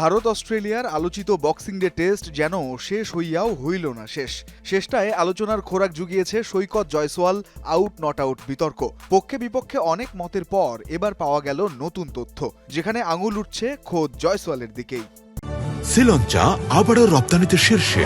ভারত অস্ট্রেলিয়ার আলোচিত boxing day test যেন শেষ হইয়াও হইল না শেষ। শেষটায় আলোচনার খোরাক জুগিয়েছে Saikat Jaiswal, out, not out, বিতর্ক। পক্ষে বিপক্ষে অনেক মতের পর এবার পাওয়া গেল নতুন তথ্য, যেখানে আঙুল উঠছে খোদ জয়সওয়ালের দিকেই। শ্রীলঞ্চা আবারও রপ্তানিতে শীর্ষে।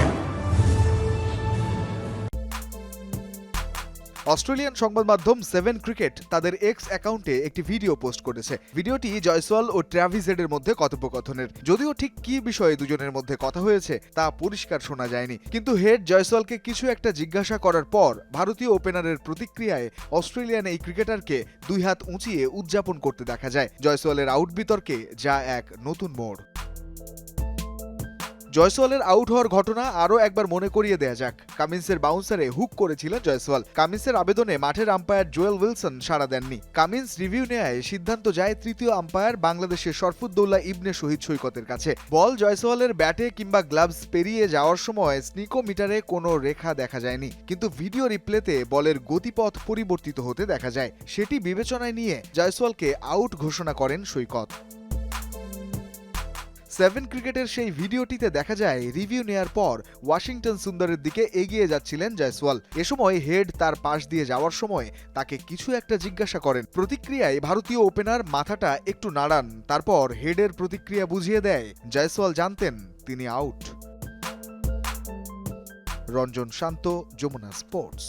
অস্ট্রেলিয়ান সংবাদ মাধ্যম সেভেন ক্রিকেট তাদের এক্স অ্যাকাউন্টে একটি ভিডিও পোস্ট করেছে। ভিডিওটি জয়সওয়াল ও ট্র্যাভিজেডের মধ্যে কথোপকথনের। যদিও ঠিক কি বিষয়ে দুজনের মধ্যে কথা হয়েছে, তা পরিষ্কার শোনা যায়নি। কিন্তু হেড জয়সওয়ালকে কিছু একটা জিজ্ঞাসা করার পর ভারতীয় ওপেনারের প্রতিক্রিয়ায় অস্ট্রেলিয়ান এই ক্রিকেটারকে দুই হাত উঁচিয়ে উদযাপন করতে দেখা যায়। জয়সওয়ালের আউট বিতর্কে যা এক নতুন মোড়। জয়সওয়ালের আউট হওয়ার ঘটনা আরও একবার মনে করিয়ে দেয়া যাক। কামিন্সের বাউন্সারে হুক করেছিলেন জয়সওয়াল। কামিন্সের আবেদনে মাঠের আম্পায়ার জোয়েল উইলসন সাড়া দেননি। কামিন্স রিভিউ নেয় সিদ্ধান্ত যায় তৃতীয় আম্পায়ার বাংলাদেশের শরফুদ্দৌল্লা ইবনে শহীদ সৈকতের কাছে। বল জয়সওয়ালের ব্যাটে কিংবা গ্লাভস পেরিয়ে যাওয়ার সময় স্নিকোমিটারে কোনো রেখা দেখা যায়নি। কিন্তু ভিডিও রিপ্লেতে বলের গতিপথ পরিবর্তিত হতে দেখা যায়। সেটি বিবেচনায় নিয়ে জয়সওয়ালকে আউট ঘোষণা করেন সৈকত। সেভেন ক্রিকেটের সেই ভিডিওটিতে দেখা যায়, রিভিউ নেয়ার পর ওয়াশিংটন সুন্দরের দিকে এগিয়ে যাচ্ছিলেন জয়সওয়াল। এ সময় হেড তার পাশ দিয়ে যাওয়ার সময় তাকে কিছু একটা জিজ্ঞাসা করেন। প্রতিক্রিয়ায় ভারতীয় ওপেনার মাথাটা একটু নাড়ান, তারপর হেডের প্রতিক্রিয়া বুঝিয়ে দেয়, জয়সওয়াল জানতেন তিনি আউট। রঞ্জন শান্ত, যমুনা স্পোর্টস।